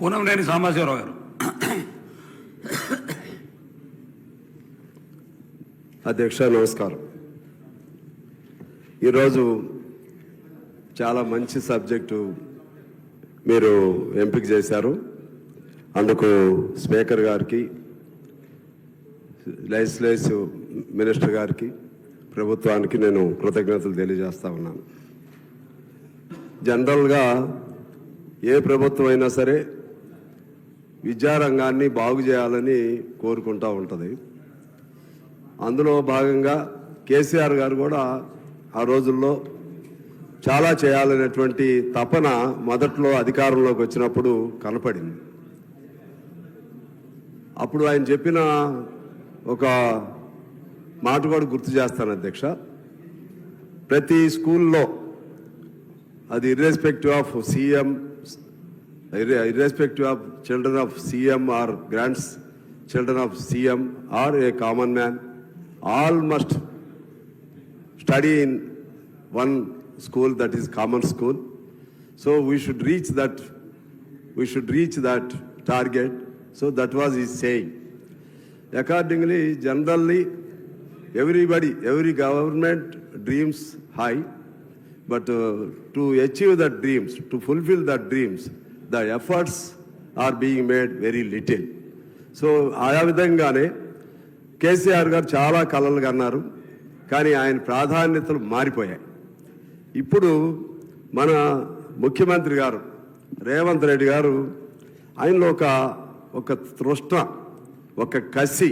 కూనంనేని సాంబశివరావు గారు. అధ్యక్ష నమస్కారం. ఈరోజు చాలా మంచి సబ్జెక్టు మీరు ఎంపిక చేశారు. అందుకు స్పీకర్ గారికి లెజిస్లేటివ్ మినిస్టర్ గారికి ప్రభుత్వానికి నేను కృతజ్ఞతలు తెలియజేస్తా ఉన్నాను. జనరల్గా ఏ ప్రభుత్వం అయినా సరే విద్యారంగాన్ని బాగు చేయాలని కోరుకుంటూ ఉంటుంది. అందులో భాగంగా కేసీఆర్ గారు కూడా ఆ రోజుల్లో చాలా చేయాలనేటువంటి తపన మొదట్లో అధికారంలోకి వచ్చినప్పుడు కనపడింది. అప్పుడు ఆయన చెప్పిన ఒక మాట కూడా గుర్తు చేస్తాను అధ్యక్ష. ప్రతి స్కూల్లో అది irrespective of CM irrespective of children of CM or grants children of CM or a common man, all must study in one school that is common school. So we should reach that we should reach that target. So that was his saying. Accordingly, generally, everybody, every government dreams high, but uh, to achieve that dreams, to fulfill that dreams, the efforts are being made very little so ఆయా విధంగానే కేసీఆర్ గారు చాలా కలలు కన్నారు కానీ ఆయన ప్రాధాన్యతలు మారిపోయాయి. ఇప్పుడు మన ముఖ్యమంత్రి గారు రేవంత్ రెడ్డి గారు ఆయనలో ఒక ఒక తృష్ణ ఒక కసి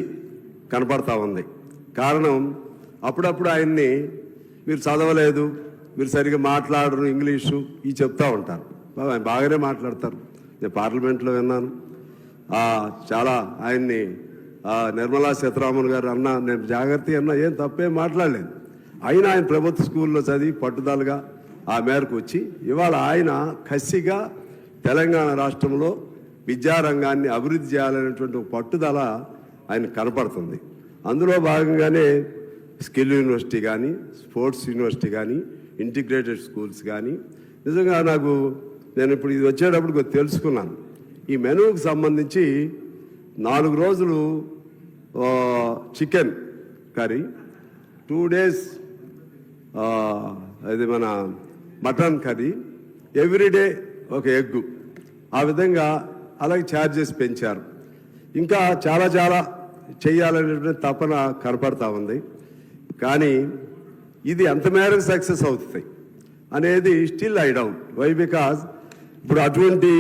కనపడతా ఉంది. కారణం అప్పుడప్పుడు ఆయన్ని మీరు చదవలేదు మీరు సరిగా మాట్లాడరు ఇంగ్లీషు ఇవి చెప్తూ ఉంటారు. బాబా, ఆయన బాగానే మాట్లాడతారు. నేను పార్లమెంట్లో విన్నాను. చాలా ఆయన్ని నిర్మలా సీతారామన్ గారు అన్న నేను జాగ్రత్త అన్న ఏం తప్పేం మాట్లాడలేదు. అయినా ఆయన ప్రభుత్వ స్కూల్లో చదివి పట్టుదలగా ఆ మేరకు వచ్చి ఇవాళ ఆయన కసిగా తెలంగాణ రాష్ట్రంలో విద్యారంగాన్ని అభివృద్ధి చేయాలనేటువంటి ఒక పట్టుదల ఆయన కనపడుతుంది. అందులో భాగంగానే స్కిల్ యూనివర్సిటీ కానీ స్పోర్ట్స్ యూనివర్సిటీ కానీ ఇంటిగ్రేటెడ్ స్కూల్స్ కానీ నిజంగా నాకు నేను ఇప్పుడు ఇది వచ్చేటప్పుడు కొద్ది తెలుసుకున్నాను. ఈ మెనూకి సంబంధించి నాలుగు రోజులు చికెన్ కర్రీ టూ డేస్ అది మన మటన్ కర్రీ ఎవ్రీడే ఒక ఎగ్గు. ఆ విధంగా అలాగే ఛార్జెస్ పెంచారు. ఇంకా చాలా చాలా చేయాలనేటువంటి తపన కనపడతా ఉంది. కానీ ఇది ఎంత మేరకు సక్సెస్ అవుతుంది అనేది still I doubt. Why? Because ఇప్పుడు అటువంటి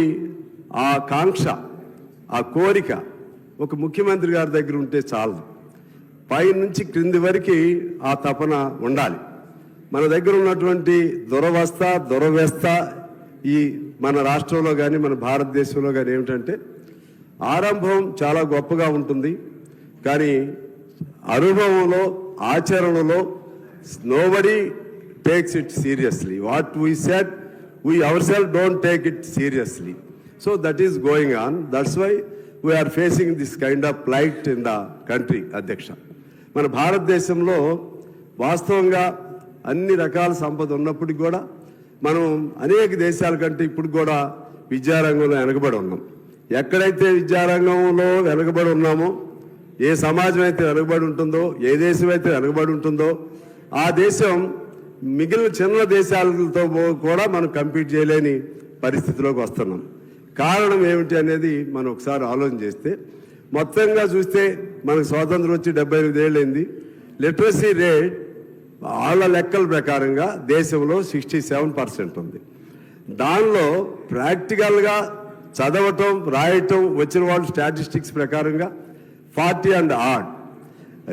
ఆ కాంక్ష ఆ కోరిక ఒక ముఖ్యమంత్రి గారి దగ్గర ఉంటే చాలదు పై నుంచి క్రింది వరకు ఆ తపన ఉండాలి. మన దగ్గర ఉన్నటువంటి దురవస్థ దురవ్యస్థ ఈ మన రాష్ట్రంలో కానీ మన భారతదేశంలో కానీ ఏమిటంటే ఆరంభం చాలా గొప్పగా ఉంటుంది. కానీ అనుభవంలో ఆచరణలో nobody takes it seriously what we set we our self don't take it seriously so that is going on that's why we are facing this kind of plight in the country అధ్యక్ష మన భారతదేశంలో వాస్తవంగా అన్ని రకాల సంపద ఉన్నప్పటికి కూడా మనం అనేక దేశాల కంటే ఇప్పుడు కూడా విద్యారంగంలో వెనకబడి ఉన్నాం. ఎక్కడైతే విద్యారంగంలో వెనకబడి ఉన్నామో ఏ సమాజం అయితే వెనకబడి ఉంటుందో ఏ దేశం అయితే వెనకబడి ఉంటుందో ఆ దేశం మిగిలిన చిన్న దేశాలతో పో- కూడా మనం కంపీట్ చేయలేని పరిస్థితిలోకి వస్తున్నాం. కారణం ఏమిటి అనేది మనం ఒకసారి ఆలోచన చేస్తే మొత్తంగా చూస్తే మనకు స్వాతంత్రం వచ్చి డెబ్బై ఎనిమిది ఏళ్ళైంది. లిటరసీ రేట్ వాళ్ళ లెక్కల ప్రకారంగా దేశంలో సిక్స్టీ సెవెన్ పర్సెంట్ ఉంది. దానిలో ప్రాక్టికల్గా చదవటం రాయటం వచ్చిన వాళ్ళు స్టాటిస్టిక్స్ ప్రకారంగా ఫార్టీ అండ్ ఆడ్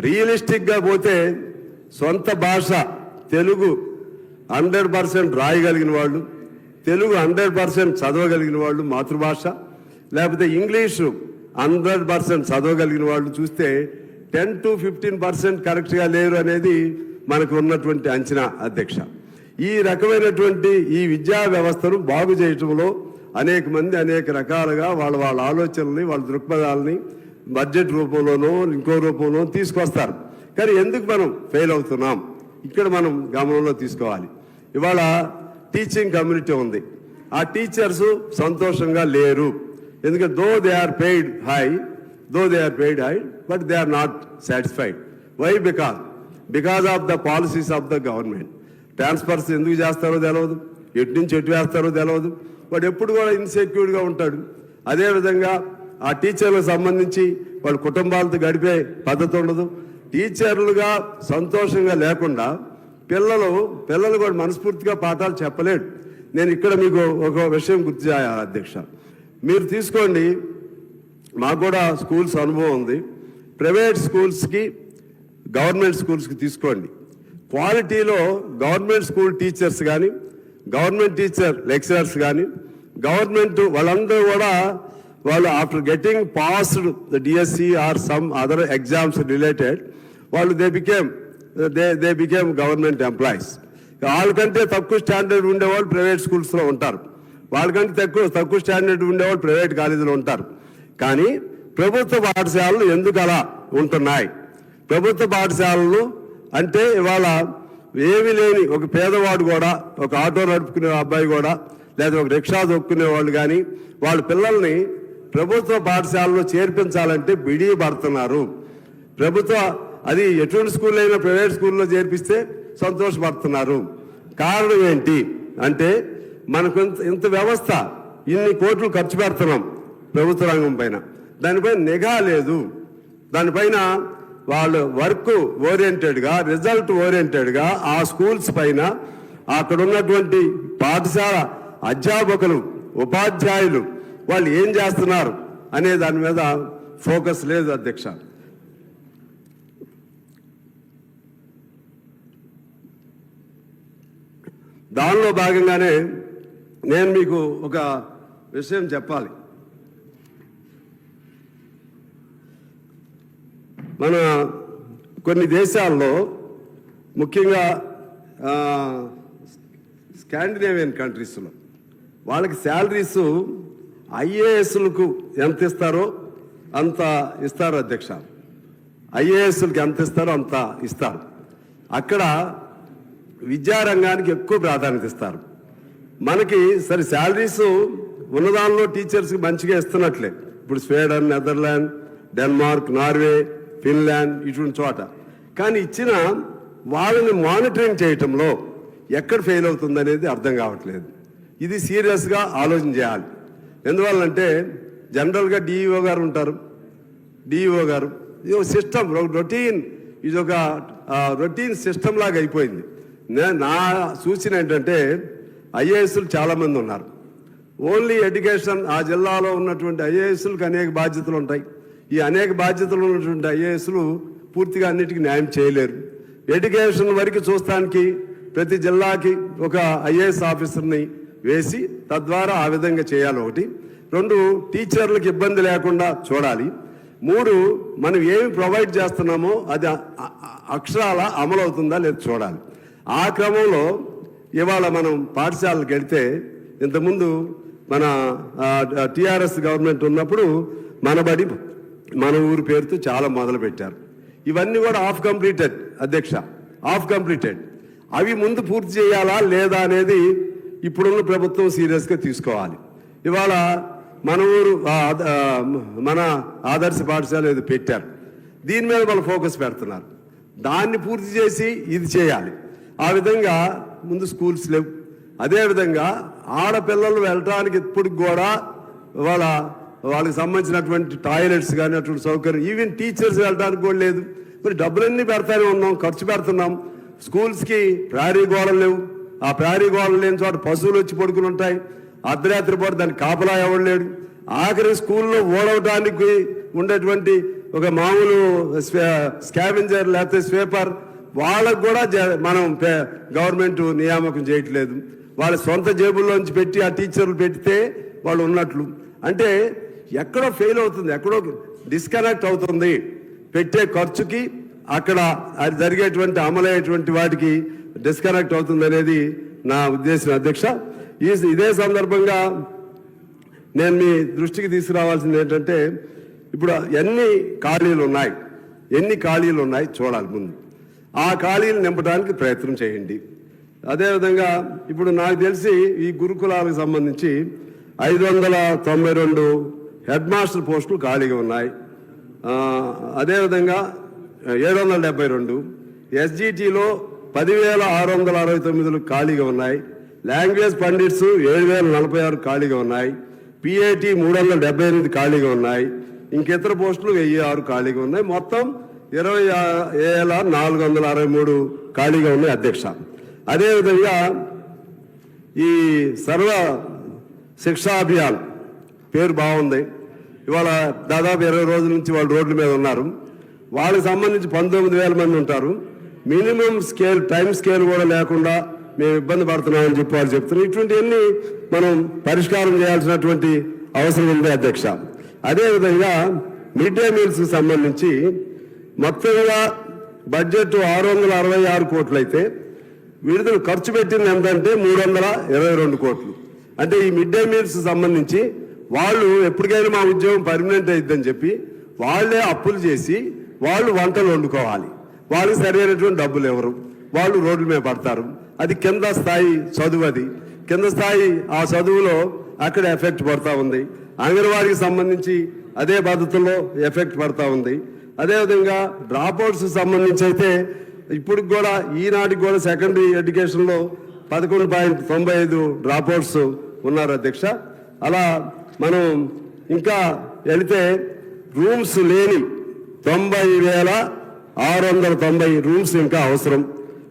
రియలిస్టిక్గా పోతే సొంత భాష తెలుగు హండ్రెడ్ పర్సెంట్ రాయగలిగిన వాళ్ళు తెలుగు హండ్రెడ్ పర్సెంట్ చదవగలిగిన వాళ్ళు మాతృభాష లేకపోతే ఇంగ్లీషు హండ్రెడ్ పర్సెంట్ చదవగలిగిన వాళ్ళు చూస్తే టెన్ టు ఫిఫ్టీన్ పర్సెంట్ కరెక్ట్గా లేరు అనేది మనకు ఉన్నటువంటి అంచనా అధ్యక్ష. ఈ రకమైనటువంటి ఈ విద్యా వ్యవస్థను బాగు చేయటంలో అనేక మంది అనేక రకాలుగా వాళ్ళ వాళ్ళ ఆలోచనల్ని వాళ్ళ దృక్పథాలని బడ్జెట్ రూపంలోనో ఇంకో రూపంలో తీసుకొస్తారు. కానీ ఎందుకు మనం ఫెయిల్ అవుతున్నాం? ఇక్కడ మనం గమనంలో తీసుకోవాలి. ఇవాళ టీచింగ్ కమ్యూనిటీ ఉంది. ఆ టీచర్స్ సంతోషంగా లేరు. ఎందుకంటే though they are paid high though they are paid high but they are not satisfied. Why because because of the policies of the government. Transfers ఎందుకు చేస్తారో తెలియదు ఎటు నుంచి ఎటు వేస్తారో తెలియదు వాడు ఎప్పుడు కూడా ఇన్సెక్యూర్డ్గా ఉంటాడు. అదేవిధంగా ఆ టీచర్లకు సంబంధించి వాళ్ళ కుటుంబాలతో గడిపే పద్ధతి ఉండదు. టీచర్లుగా సంతోషంగా లేకుండా పిల్లలు పిల్లలు కూడా మనస్ఫూర్తిగా పాఠాలు చెప్పలేడు. నేను ఇక్కడ మీకు ఒక విషయం గుర్తు చేయాలి అధ్యక్ష. మీరు తీసుకోండి. మాకు కూడా స్కూల్స్ అనుభవం ఉంది. ప్రైవేట్ స్కూల్స్కి గవర్నమెంట్ స్కూల్స్కి తీసుకోండి. క్వాలిటీలో గవర్నమెంట్ స్కూల్ టీచర్స్ కానీ గవర్నమెంట్ టీచర్ లెక్చరర్స్ కానీ గవర్నమెంట్ వాళ్ళందరూ కూడా వాళ్ళు after getting passed the DSC or some other exams related వాళ్ళు they became they they became government employees వాళ్ళకంటే తక్కువ స్టాండర్డ్ ఉండేవాళ్ళు ప్రైవేట్ స్కూల్స్లో ఉంటారు. వాళ్ళకంటే తక్కువ తక్కువ స్టాండర్డ్ ఉండేవాళ్ళు ప్రైవేట్ కాలేజీలో ఉంటారు. కానీ ప్రభుత్వ పాఠశాలలు ఎందుకు అలా ఉంటున్నాయి? ప్రభుత్వ పాఠశాలలు అంటే ఇవాళ ఏమీ లేని ఒక పేదవాడు కూడా ఒక ఆటో నడుపుకునే అబ్బాయి కూడా లేదా ఒక రిక్షా దొక్కునే వాళ్ళు కానీ వాళ్ళ పిల్లల్ని ప్రభుత్వ పాఠశాలలో చేర్పించాలంటే బిడి పడుతున్నారు. ప్రభుత్వ అది ఎటువంటి స్కూల్ అయినా ప్రైవేట్ స్కూల్లో చేర్పిస్తే సంతోషపడుతున్నారు. కారణం ఏంటి? అంటే మనకు ఇంత ఇంత వ్యవస్థ ఇన్ని కోట్లు ఖర్చు పెడుతున్నాం ప్రభుత్వ రంగం పైన. దానిపైన నిఘా లేదు. దానిపైన వాళ్ళు వర్క్ ఓరియంటెడ్గా రిజల్ట్ ఓరియంటెడ్గా ఆ స్కూల్స్ పైన అక్కడ ఉన్నటువంటి పాఠశాల అధ్యాపకులు ఉపాధ్యాయులు వాళ్ళు ఏం చేస్తున్నారు అనే దాని మీద ఫోకస్ లేదు అధ్యక్ష. దానిలో భాగంగానే నేను మీకు ఒక విషయం చెప్పాలి. మన కొన్ని దేశాల్లో ముఖ్యంగా స్కాండినేవియన్ కంట్రీస్లో వాళ్ళకి శాలరీస్ ఐఏఎస్లకు ఎంత ఇస్తారో అంత ఇస్తారు అధ్యక్ష. ఐఏఎస్లకు ఎంత ఇస్తారో అంత ఇస్తారు. అక్కడ విద్యారంగానికి ఎక్కువ ప్రాధాన్యత ఇస్తారు. మనకి సరే శాలరీస్ ఉన్నదానిలో టీచర్స్కి మంచిగా ఇస్తున్నట్లే. ఇప్పుడు Sweden Netherland Denmark Norway Finland ఇటువంటి చోట. కానీ ఇచ్చిన వాళ్ళని మానిటరింగ్ చేయటంలో ఎక్కడ ఫెయిల్ అవుతుంది అనేది అర్థం కావట్లేదు. ఇది సీరియస్గా ఆలోచన చేయాలి. ఎందువల్లంటే జనరల్గా డిఈఓ గారు ఉంటారు. డిఈఓ గారు. ఇది ఒక సిస్టమ్ రొటీన్. ఇది ఒక రొటీన్ సిస్టమ్ లాగా అయిపోయింది. నేను నా సూచన ఏంటంటే ఐఏఎస్లు చాలామంది ఉన్నారు. ఓన్లీ ఎడ్యుకేషన్ ఆ జిల్లాలో ఉన్నటువంటి ఐఏఎస్లకు అనేక బాధ్యతలు ఉంటాయి. ఈ అనేక బాధ్యతలు ఉన్నటువంటి ఐఏఎస్లు పూర్తిగా అన్నిటికీ న్యాయం చేయలేరు. ఎడ్యుకేషన్ వరకు చూస్తానికి ప్రతి జిల్లాకి ఒక ఐఏఎస్ ఆఫీసర్ని వేసి తద్వారా ఆ విధంగా చేయాలి ఒకటి. రెండు టీచర్లకు ఇబ్బంది లేకుండా చూడాలి. మూడు మనం ఏమి ప్రొవైడ్ చేస్తున్నామో అది అక్షరాల అమలవుతుందా లేదా చూడాలి. ఆ క్రమంలో ఇవాళ మనం పాఠశాలకు వెళితే ఇంతకుముందు మన టీఆర్ఎస్ గవర్నమెంట్ ఉన్నప్పుడు మన బడి మన ఊరు పేరుతో చాలా మొదలు పెట్టారు ఇవన్నీ కూడా ఆఫ్ కంప్లీటెడ్ అధ్యక్ష. Half completed. అవి ముందు పూర్తి చేయాలా లేదా అనేది ఇప్పుడున్న ప్రభుత్వం సీరియస్గా తీసుకోవాలి. ఇవాళ మన ఊరు మన ఆదర్శ పాఠశాల ఏదో పెట్టారు. దీని మీద వాళ్ళు ఫోకస్ పెడుతున్నారు. దాన్ని పూర్తి చేసి ఇది చేయాలి. ఆ విధంగా ముందు స్కూల్స్ లేవు. అదేవిధంగా ఆడపిల్లలు వెళ్ళటానికి ఇప్పటికి కూడా వాళ్ళ వాళ్ళకి సంబంధించినటువంటి టాయిలెట్స్ కానీ అటువంటి సౌకర్యం ఈవెన్ టీచర్స్ వెళ్ళడానికి కూడా లేదు. మరి డబ్బులన్నీ పెడతానే ఉన్నాం ఖర్చు పెడుతున్నాం. స్కూల్స్కి ప్రారీ గోడలు లేవు. ఆ ప్రహరీ గోడలు లేని చోట పశువులు వచ్చి పడుకుని ఉంటాయి. అర్ధరాత్రి పూట దాన్ని కాపలా ఎవడు లేడు. ఆఖరి స్కూల్లో ఓడవటానికి ఉండేటువంటి ఒక మామూలు స్కావెంజర్ లేకపోతే స్వీపర్ వాళ్ళకు కూడా జ- మనం గవర్నమెంట్ నియామకం చేయట్లేదు. వాళ్ళ సొంత జేబుల్లోంచి పెట్టి ఆ టీచర్లు పెడితే వాళ్ళు ఉన్నట్లు. అంటే ఎక్కడో ఫెయిల్ అవుతుంది ఎక్కడో డిస్కనెక్ట్ అవుతుంది. పెట్టే ఖర్చుకి అక్కడ అది జరిగేటువంటి అమలయ్యేటువంటి వాటికి డిస్కనెక్ట్ అవుతుంది అనేది నా ఉద్దేశం అధ్యక్ష. ఈ ఇదే సందర్భంగా నేను మీ దృష్టికి తీసుకురావాల్సింది ఏంటంటే ఇప్పుడు ఎన్ని ఖాళీలు ఉన్నాయి ఎన్ని ఖాళీలు ఉన్నాయి చూడాలి ముందు. ఆ ఖాళీలు నింపడానికి ప్రయత్నం చేయండి. అదేవిధంగా ఇప్పుడు నాకు తెలిసి ఈ గురుకులాలకు సంబంధించి ఐదు వందల తొంభై రెండు హెడ్ మాస్టర్ పోస్టులు ఖాళీగా ఉన్నాయి. అదేవిధంగా ఏడు వందల డెబ్బై రెండు ఎస్జిటిలో పదివేల ఆరు వందల అరవై తొమ్మిదిలు ఖాళీగా ఉన్నాయి. లాంగ్వేజ్ పండిట్స్ ఏడు వేల నలభై ఆరు ఖాళీగా ఉన్నాయి. పిఐటి మూడు వందల డెబ్బై ఎనిమిది ఖాళీగా ఉన్నాయి. ఇంకితర పోస్టులు వెయ్యి ఆరు ఖాళీగా ఉన్నాయి. మొత్తం ఇరవై వేల నాలుగు వందల అరవై మూడు ఖాళీగా ఉన్నాయి అధ్యక్ష. అదేవిధంగా ఈ సర్వ శిక్షా అభియాన్ పేరు బాగుంది. ఇవాళ దాదాపు ఇరవై రోజుల నుంచి వాళ్ళు రోడ్ల మీద ఉన్నారు. వాళ్ళకి సంబంధించి పంతొమ్మిది వేల మంది ఉంటారు. మినిమం స్కేల్ టైం స్కేల్ కూడా లేకుండా మేము ఇబ్బంది పడుతున్నామని చెప్పి వాళ్ళు చెప్తున్నారు. ఇటువంటివన్నీ మనం పరిష్కారం చేయాల్సినటువంటి అవసరం ఉంది అధ్యక్ష. అదేవిధంగా మిడ్ డే మీల్స్కి సంబంధించి మొత్తంగా బడ్జెట్ ఆరు వందల అరవై ఆరు కోట్లు అయితే విడుదల ఖర్చు పెట్టింది ఎంతంటే మూడు వందల ఇరవై రెండు కోట్లు. అంటే ఈ మిడ్ డే మీల్స్ సంబంధించి వాళ్ళు ఎప్పటికైనా మా ఉద్యోగం పర్మనెంట్ అయిద్దని చెప్పి వాళ్ళే అప్పులు చేసి వాళ్ళు వంటలు వండుకోవాలి. వాళ్ళకి సరైనటువంటి డబ్బులు ఎవరు? వాళ్ళు రోడ్ల మీద పడతారు. అది కింద స్థాయి చదువు అది. కింద స్థాయి ఆ చదువులో అక్కడ ఎఫెక్ట్ పడతా ఉంది. అంగన్వాడీకి సంబంధించి అదే పద్ధతుల్లో ఎఫెక్ట్ పడతా ఉంది. అదేవిధంగా డ్రాప్అవుట్స్ సంబంధించి అయితే ఇప్పుడు కూడా ఈనాటికి కూడా సెకండరీ ఎడ్యుకేషన్లో పదకొండు పాయింట్ తొంభై ఐదు డ్రాప్అవుట్స్ ఉన్నారు అధ్యక్ష. అలా మనం ఇంకా వెళితే రూమ్స్ లేని తొంభై వేల ఆరు వందల తొంభై రూమ్స్ ఇంకా అవసరం.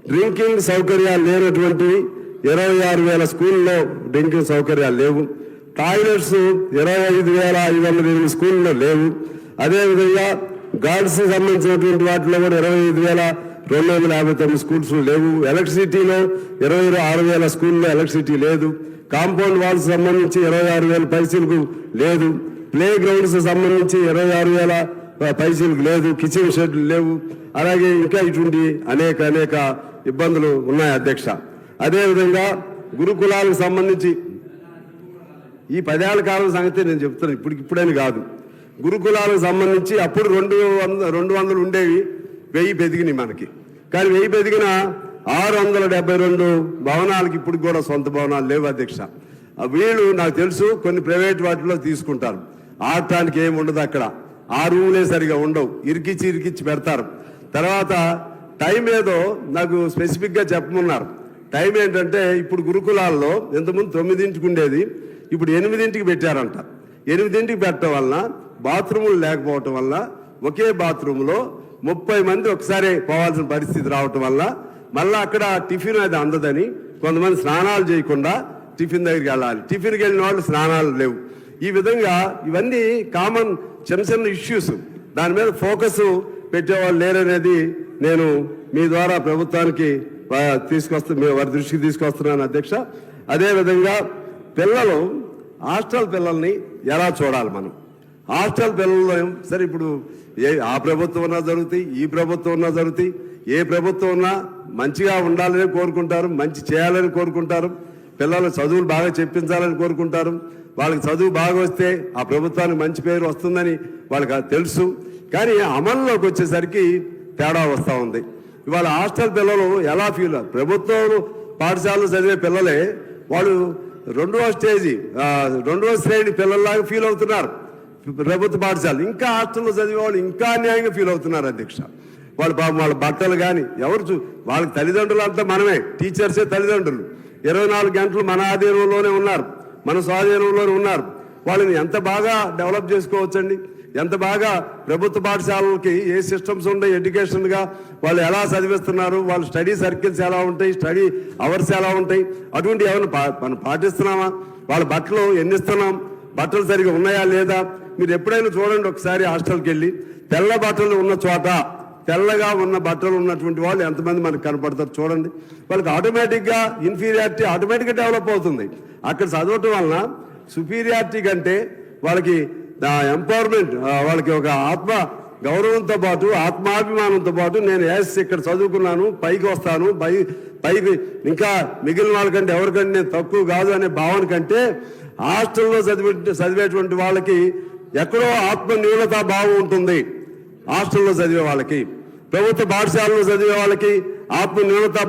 డ్రింకింగ్ సౌకర్యాలు లేనటువంటి ఇరవై ఆరు వేల స్కూల్లో డ్రింకింగ్ సౌకర్యాలు లేవు. టాయిలెట్స్ ఇరవై ఐదు వేల ఐదు వందల ఎనిమిది స్కూల్లో లేవు. అదేవిధంగా గార్డ్స్ సంబంధించినటువంటి వాటిలో కూడా ఇరవై ఐదు వేల రెండు వందల యాభై తొమ్మిది స్కూల్స్ లేవు. ఎలక్ట్రిసిటీలో ఇరవై ఆరు వేల స్కూల్లో ఎలక్ట్రిసిటీ లేదు. కాంపౌండ్ వాల్స్ సంబంధించి ఇరవై ఆరు వేల పైసలకు లేదు. ప్లే గ్రౌండ్స్ సంబంధించి ఇరవై ఆరు వేల పైసలకు లేదు కిచెన్ షెడ్లు లేవు. అలాగే ఇంకా ఇటువంటి అనేక అనేక ఇబ్బందులు ఉన్నాయి అధ్యక్ష. అదేవిధంగా గురుకులాలకు సంబంధించి ఈ పదేళ్ళ కాలం సంగతి నేను చెప్తాను ఇప్పుడు ఇప్పుడని కాదు. గురుకులాలకు సంబంధించి అప్పుడు రెండు రెండు వందలు ఉండేవి వెయ్యి పెదిగినాయి మనకి. కానీ వెయ్యి పెదిగిన ఆరు వందల డెబ్బై రెండు భవనాలకి ఇప్పుడు కూడా సొంత భవనాలు లేవు అధ్యక్ష. వీళ్ళు నాకు తెలుసు కొన్ని ప్రైవేట్ వాటిలో తీసుకుంటారు. ఆడటానికి ఏమి ఉండదు అక్కడ. ఆ రూములే సరిగా ఉండవు. ఇరికిచ్చి ఇరికిచ్చి పెడతారు. తర్వాత టైం ఏదో నాకు స్పెసిఫిక్గా చెప్పమన్నారు. టైం ఏంటంటే ఇప్పుడు గురుకులాల్లో ఇంతకుముందు తొమ్మిదింటికి ఉండేది. ఇప్పుడు ఎనిమిదింటికి పెట్టారంట. ఎనిమిదింటికి పెట్టడం వలన బాత్రూములు లేకపోవటం వల్ల ఒకే బాత్రూంలో ముప్పై మంది ఒకసారి పోవాల్సిన పరిస్థితి రావటం వల్ల మళ్ళీ అక్కడ టిఫిన్ అది అందదని కొంతమంది స్నానాలు చేయకుండా టిఫిన్ దగ్గరికి వెళ్ళాలి. టిఫిన్కి వెళ్ళిన వాళ్ళు స్నానాలు లేవు. ఈ విధంగా ఇవన్నీ కామన్ చిన్న చిన్న ఇష్యూస్ దాని మీద ఫోకస్ పెట్టేవాళ్ళు లేరనేది నేను మీ ద్వారా ప్రభుత్వానికి తీసుకొస్తా మీ వారి దృష్టికి తీసుకొస్తున్నాను అధ్యక్ష. అదేవిధంగా పిల్లలు హాస్టల్ పిల్లల్ని ఎలా చూడాలి మనం? హాస్టల్ పిల్లలు సరే ఇప్పుడు ఏ ఆ ప్రభుత్వం ఉన్నా జరుగుతాయి ఈ ప్రభుత్వం ఉన్నా జరుగుతాయి. ఏ ప్రభుత్వం ఉన్నా మంచిగా ఉండాలని కోరుకుంటారు మంచి చేయాలని కోరుకుంటారు. పిల్లలు చదువులు బాగా చెప్పించాలని కోరుకుంటారు. వాళ్ళకి చదువు బాగా వస్తే ఆ ప్రభుత్వానికి మంచి పేరు వస్తుందని వాళ్ళకి తెలుసు. కానీ అమల్లోకి వచ్చేసరికి తేడా వస్తూ ఉంది. ఇవాళ హాస్టల్ పిల్లలు ఎలా ఫీల్ ప్రభుత్వం పాఠశాలలో చదివే పిల్లలే వాళ్ళు రెండవ స్టేజీ రెండవ శ్రేణి పిల్లల్లాగా ఫీల్ అవుతున్నారు. ప్రభుత్వ పాఠశాలలు. ఇంకా హాస్టల్లో చదివే వాళ్ళు ఇంకా అన్యాయంగా ఫీల్ అవుతున్నారు అధ్యక్ష. వాళ్ళ పాపం వాళ్ళ బట్టలు కానీ ఎవరు చూ వాళ్ళకి తల్లిదండ్రులు అంతా మనమే. టీచర్సే తల్లిదండ్రులు. ఇరవై నాలుగు గంటలు మన ఆధీనంలోనే ఉన్నారు. మన స్వాధీనంలోనే ఉన్నారు. వాళ్ళని ఎంత బాగా డెవలప్ చేసుకోవచ్చండి? ఎంత బాగా ప్రభుత్వ పాఠశాలలకి ఏ సిస్టమ్స్ ఉన్నాయి ఎడ్యుకేషన్గా వాళ్ళు ఎలా చదివిస్తున్నారు? వాళ్ళ స్టడీ సర్కిల్స్ ఎలా ఉంటాయి? స్టడీ అవర్స్ ఎలా ఉంటాయి? అటువంటి ఏమైనా పా- మనం పాటిస్తున్నామా? వాళ్ళ బట్టలు ఎన్ని ఇస్తున్నాం బట్టలు సరిగా ఉన్నాయా లేదా? మీరు ఎప్పుడైనా చూడండి ఒకసారి హాస్టల్కి వెళ్ళి తెల్ల బట్టలు ఉన్న చోట తెల్లగా ఉన్న బట్టలు ఉన్నటువంటి వాళ్ళు ఎంతమంది మనకు కనపడతారు చూడండి. వాళ్ళకి ఆటోమేటిక్గా ఇన్ఫీరియారిటీ ఆటోమేటిక్గా డెవలప్ అవుతుంది. అక్కడ చదవటం వలన సుపీరియారిటీ కంటే వాళ్ళకి ఎంపవర్మెంట్ వాళ్ళకి ఒక ఆత్మ గౌరవంతో పాటు ఆత్మాభిమానంతో పాటు నేను ఎస్ ఇక్కడ చదువుకున్నాను పైకి వస్తాను పై పైకి ఇంకా మిగిలిన వాళ్ళకంటే ఎవరికంటే నేను తక్కువ కాదు అనే భావన కంటే హాస్టల్లో చదివే చదివేటువంటి వాళ్ళకి ఎక్కడో ఆత్మ న్యూనతా భావం ఉంటుంది. హాస్టల్లో చదివే వాళ్ళకి ప్రభుత్వ పాఠశాలలో చదివే వాళ్ళకి ఆత్మ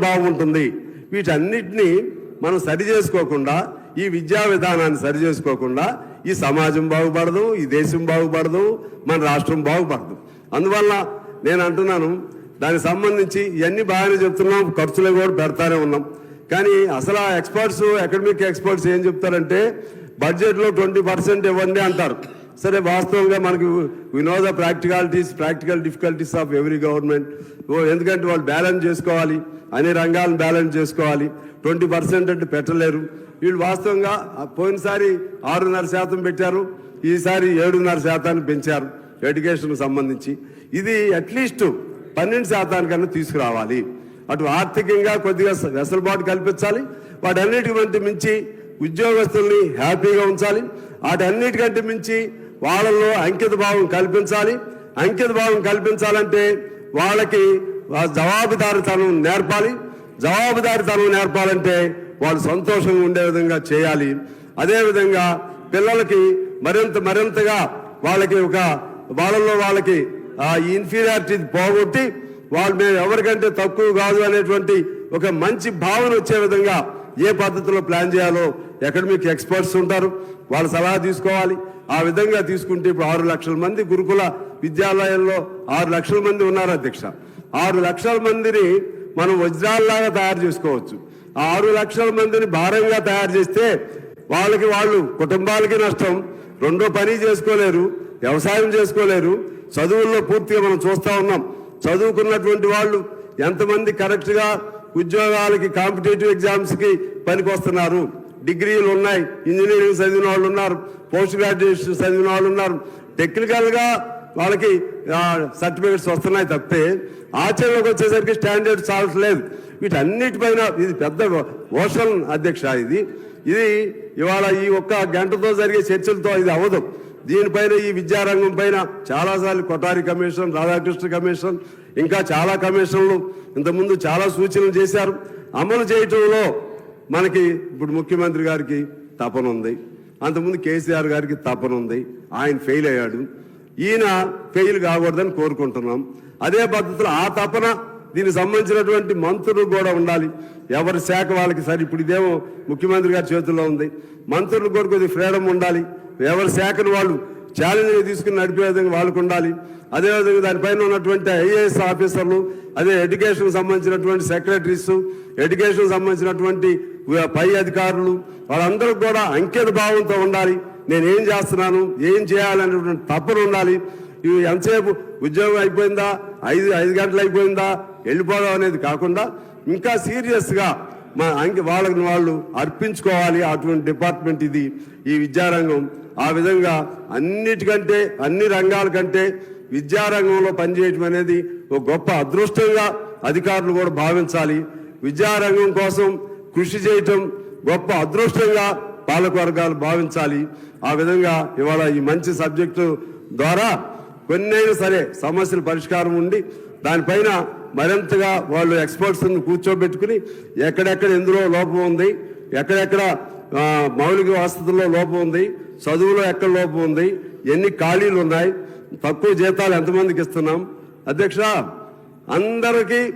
భావం ఉంటుంది. వీటన్నిటినీ మనం సరి చేసుకోకుండా ఈ విద్యా విధానాన్ని సరి చేసుకోకుండా ఈ సమాజం బాగుపడదు ఈ దేశం బాగుపడదు మన రాష్ట్రం బాగుపడదు. అందువల్ల నేను అంటున్నాను దానికి సంబంధించి ఇవన్నీ బాగానే చెప్తున్నాం ఖర్చులు కూడా పెడతానే ఉన్నాం. కానీ అసలు ఆ ఎక్స్పర్ట్స్ అకాడమిక్ ఎక్స్పర్ట్స్ ఏం చెప్తారంటే బడ్జెట్లో ట్వంటీ పర్సెంట్ ఇవ్వండి అంటారు. సరే వాస్తవంగా మనకు we know the practicalities practical difficulties of every government ఎందుకంటే వాళ్ళు బ్యాలెన్స్ చేసుకోవాలి అన్ని రంగాలను బ్యాలెన్స్ చేసుకోవాలి. ట్వంటీ పర్సెంట్ అంటే పెట్టలేరు. వీళ్ళు వాస్తవంగా పోయినసారి ఆరున్నర శాతం పెట్టారు ఈసారి ఏడున్నర శాతాన్ని పెంచారు ఎడ్యుకేషన్కి సంబంధించి. ఇది అట్లీస్ట్ పన్నెండు శాతానికన్నా తీసుకురావాలి. అటు ఆర్థికంగా కొద్దిగా వెసులుబాటు కల్పించాలి వాటన్నిటికంటే మించి ఉద్యోగస్తుల్ని హ్యాపీగా ఉంచాలి వాటన్నిటికంటే మించి వాళ్ళల్లో అంకిత భావం కల్పించాలి. అంకిత భావం కల్పించాలంటే వాళ్ళకి జవాబుదారితనం నేర్పాలి. జవాబుదారితనం నేర్పాలంటే వాళ్ళు సంతోషంగా ఉండే విధంగా చేయాలి. అదేవిధంగా పిల్లలకి మరింత మరింతగా వాళ్ళకి ఒక వాళ్ళల్లో వాళ్ళకి ఇన్ఫీరియారిటీ పోగొట్టి వాళ్ళు మేము ఎవరికంటే తక్కువ కాదు అనేటువంటి ఒక మంచి భావన వచ్చే విధంగా ఏ పద్ధతిలో ప్లాన్ చేయాలో అకాడమిక్ ఎక్స్పర్ట్స్ ఉంటారు. వాళ్ళ సలహా తీసుకోవాలి. ఆ విధంగా తీసుకుంటే ఇప్పుడు ఆరు లక్షల మంది గురుకుల విద్యాలయాల్లో ఆరు లక్షల మంది ఉన్నారు అధ్యక్ష. ఆరు లక్షల మందిని మనం వజ్రాల్లాగా తయారు చేసుకోవచ్చు. ఆరు లక్షల మందిని భారంగా తయారు చేస్తే వాళ్ళకి వాళ్ళు కుటుంబాలకి నష్టం రెండో పని చేసుకోలేరు వ్యవసాయం చేసుకోలేరు చదువుల్లో పూర్తిగా మనం చూస్తా ఉన్నాం. చదువుకున్నటువంటి వాళ్ళు ఎంతమంది కరెక్ట్గా ఉద్యోగాలకి కాంపిటేటివ్ ఎగ్జామ్స్కి పనికొస్తున్నారు? డిగ్రీలు ఉన్నాయి ఇంజనీరింగ్ చదివిన వాళ్ళు ఉన్నారు. పోస్ట్ గ్రాడ్యుయేషన్ చదివిన వాళ్ళు ఉన్నారు. టెక్నికల్గా వాళ్ళకి సర్టిఫికేట్స్ వస్తున్నాయి తప్పితే ఆచరణలోకి వచ్చేసరికి స్టాండర్డ్ చాలట్లేదు వీటన్నిటిపైన ఇది పెద్ద ఓషన్ అధ్యక్ష ఇది. ఇది ఇవాళ ఈ ఒక్క గంటతో జరిగే చర్చలతో ఇది అవ్వదు. దీనిపైన ఈ విద్యారంగం పైన చాలాసార్లు కొటారి కమిషన్ రాధాకృష్ణ కమిషన్ ఇంకా చాలా కమిషన్లు ఇంతకుముందు చాలా సూచనలు చేశారు. అమలు చేయటంలో మనకి ఇప్పుడు ముఖ్యమంత్రి గారికి తపనుంది అంతకుముందు కేసీఆర్ గారికి తపన ఉంది. ఆయన ఫెయిల్ అయ్యాడు. ఈయన ఫెయిల్ కాకూడదని కోరుకుంటున్నాం. అదే పద్ధతిలో ఆ తపన దీనికి సంబంధించినటువంటి మంత్రులు కూడా ఉండాలి. ఎవరి శాఖ వాళ్ళకి సరే ఇప్పుడు ఇదేమో ముఖ్యమంత్రి గారి చేతుల్లో ఉంది. మంత్రులు కూడా కొద్దిగా ఫ్రీడమ్ ఉండాలి. ఎవరి శాఖను వాళ్ళు ఛాలెంజ్ తీసుకుని నడిపే విధంగా వాళ్ళకు ఉండాలి. అదేవిధంగా దానిపైన ఉన్నటువంటి ఐఏఎస్ ఆఫీసర్లు అదే ఎడ్యుకేషన్ సంబంధించినటువంటి సెక్రటరీస్ ఎడ్యుకేషన్ సంబంధించినటువంటి పై అధికారులు వాళ్ళందరూ కూడా అంకిత భావంతో ఉండాలి. నేను ఏం చేస్తున్నాను ఏం చేయాలనేటువంటి తప్పన ఉండాలి. ఇవి ఎంతసేపు ఉద్యోగం అయిపోయిందా ఐదు ఐదు గంటలు అయిపోయిందా వెళ్ళిపోదాం అనేది కాకుండా ఇంకా సీరియస్గా మా అంకి వాళ్ళని వాళ్ళు అర్పించుకోవాలి అటువంటి డిపార్ట్మెంట్ ఇది ఈ విద్యారంగం. ఆ విధంగా అన్నిటికంటే అన్ని రంగాల కంటే విద్యారంగంలో పనిచేయటం అనేది ఒక గొప్ప అదృష్టంగా అధికారులు కూడా భావించాలి. విద్యారంగం కోసం కృషి చేయటం గొప్ప అదృష్టంగా పాలకవర్గాలు భావించాలి. ఆ విధంగా ఇవాళ ఈ మంచి సబ్జెక్టు ద్వారా కొన్నైనా సరే సమస్యల పరిష్కారం ఉండి దానిపైన మరింతగా వాళ్ళు ఎక్స్పర్ట్స్ కూర్చోబెట్టుకుని ఎక్కడెక్కడ ఎందులో లోపం ఉంది ఎక్కడెక్కడ మౌలిక వసతుల్లో లోపం ఉంది చదువులో ఎక్కడ లోపం ఉంది? ఎన్ని ఖాళీలు ఉన్నాయి? తక్కువ జీతాలు ఎంతమందికి ఇస్తున్నాం? అధ్యక్ష అందరికీ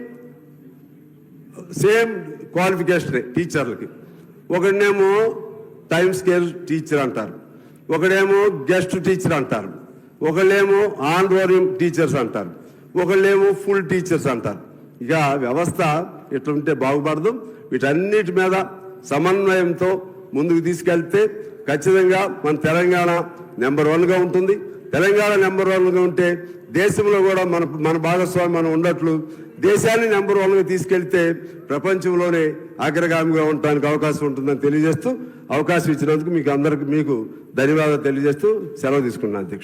సేమ్ క్వాలిఫికేషన్ టీచర్లకి. ఒకడినేమో టైం స్కేల్ టీచర్ అంటారు. ఒకడేమో గెస్ట్ టీచర్ అంటారు. ఒకళ్ళేమో ఆన్ రోరింగ్ టీచర్స్ అంటారు. ఒకళ్ళేమో ఫుల్ టీచర్స్ అంటారు. ఇక వ్యవస్థ ఎట్లుంటే బాగుపడదు. వీటన్నిటి మీద సమన్వయంతో ముందుకు తీసుకెళ్తే ఖచ్చితంగా మన తెలంగాణ నెంబర్ వన్గా ఉంటుంది. తెలంగాణ నెంబర్ వన్గా ఉంటే దేశంలో కూడా మన మన భాగస్వామి మనం ఉన్నట్లు దేశాన్ని నెంబర్ వన్గా తీసుకెళ్తే ప్రపంచంలోనే అగ్రగామిగా ఉండడానికి అవకాశం ఉంటుందని తెలియజేస్తూ అవకాశం ఇచ్చినందుకు మీకు అందరికి మీకు ధన్యవాదాలు తెలియజేస్తూ సెలవు తీసుకున్నాను